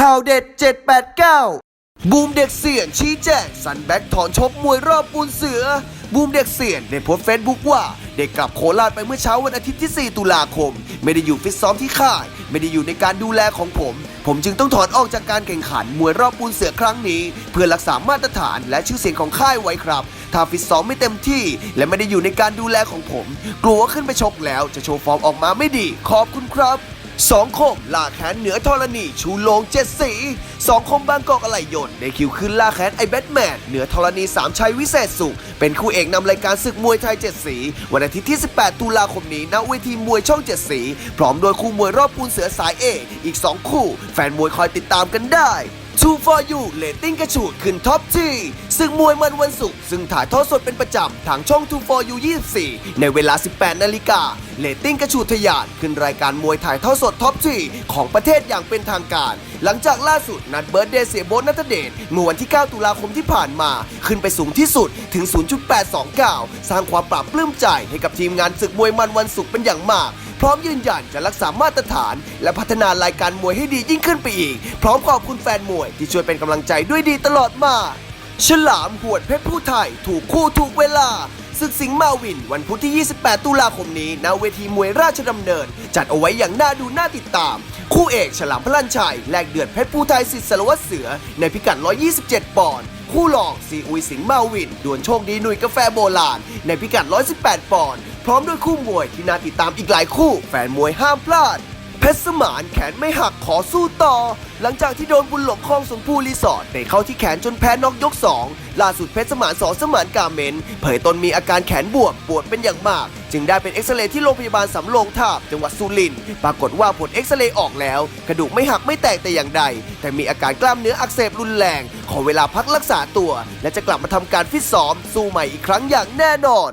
ข่าวเด็ด 789 บูมเด็กเสี่ยงชี้แจงสันแบ็กถอนชกมวยรอบปูนเสือ บูมเด็กเสี่ยงได้โพสต์เฟซบุ๊กว่าได้กลับโคราชไปเมื่อเช้าวันอาทิตย์ที่ 4 ตุลาคม ไม่ได้อยู่ฟิตซ้อมที่ค่าย ไม่ได้อยู่ในการดูแลของผม ผมจึงต้องถอนออกจากการแข่งขันมวยรอบปูนเสือครั้งนี้ เพื่อรักษามาตรฐานและชื่อเสียงของค่ายไว้ครับถ้าฟิตซ้อมไม่เต็มที่ และไม่ได้อยู่ในการดูแลของผม กลัวว่าขึ้นไปชกแล้วจะโชว์ฟอร์มออกมาไม่ดี ขอบคุณครับ สองคมล่าแขนเหนือธรณี ชูโลงเจ็ดสีสองคมบางกอกอะไหล่ยนต์ได้คิวขึ้นล่าแขนไอแบทแมนเหนือธรณีสามชัยวิเศษสุข เป็นคู่เอกนำรายการศึกมวยไทยเจ็ดสี วันอาทิตย์ที่ 18 ตุลาคมนี้ณเวทีมวยช่องเจ็ดสี พร้อมโดยคู่มวยรอบปูนเสือสายเออีก 2 คู่ แฟนมวยคอยติดตามกันได้ Two for you เลตติ้งกระฉูดขึ้นท็อปที่ซึ่งมวยมันวันศุกร์ซึ่งถ่ายทอดสดเป็นประจำ ทางช่อง Two for you 24 ในเวลา 18 นาฬิกาเลตติ้งกระฉูดทะยานขึ้นรายการมวยถ่ายทอดสดท็อปทีของประเทศอย่างเป็นทางการ หลังจากล่าสุดนัดเบิร์ดเดย์เสียโบนัทเดชเมื่อวันที่ 9 ตุลาคมที่ผ่านมา ขึ้นไปสูงที่สุดถึง 0.829 สร้างความปราบปลื้มใจให้กับทีมงานศึกมวยมันวันศุกร์เป็นอย่างมากพร้อมยืนยันจะรักษามาตรฐาน และพัฒนารายการมวยให้ดียิ่งขึ้นไปอีก พร้อมขอบคุณแฟนมวยที่ช่วยเป็นกำลังใจด้วยดีตลอดมา ฉลามหวดเพชรผู้ไทย ถูกคู่ถูกเวลา ศึกสิงห์มาวิน วันพุธที่ 28 ตุลาคมนี้ณเวทีมวยราชดำเนิน จัดเอาไว้อย่างน่าดูน่าติดตาม คู่เอกฉลามพลันชัยแลกเดือดเพชรผู้ไทยสิทธิ์สารวัตรเสือ ในพิกัด 127 ปอนด์คู่รองซีอุยสิงห์มาวินดวลโชคดีหนุ่ยกาแฟโบราณ ในพิกัด 118 ปอนด์พร้อมด้วยคู่มวยที่น่าติดตามอีกหลายคู่ แฟนมวยห้ามพลาด เพชรสมานแขนไม่หักขอสู้ต่อ หลังจากที่โดนบุญหลงคลองสมพูรีสอร์ทเตะเข้าที่แขนจนแพ้นอกยก 2 ล่าสุดเพชรสมานสอสมานกาเมน เผยตนมีอาการแขนบวมปวดเป็นอย่างมาก จึงได้เป็นเอ็กซเรย์ที่โรงพยาบาลสำโรงทาบจังหวัดสุรินทร์ปรากฏว่าผลเอ็กซเรย์ออกแล้ว กระดูกไม่หักไม่แตกแต่อย่างใด แต่มีอาการกล้ามเนื้ออักเสบรุนแรง ขอเวลาพักรักษาตัว และจะกลับมาทำการฟิตซ้อมสู้ใหม่อีกครั้งอย่างแน่นอน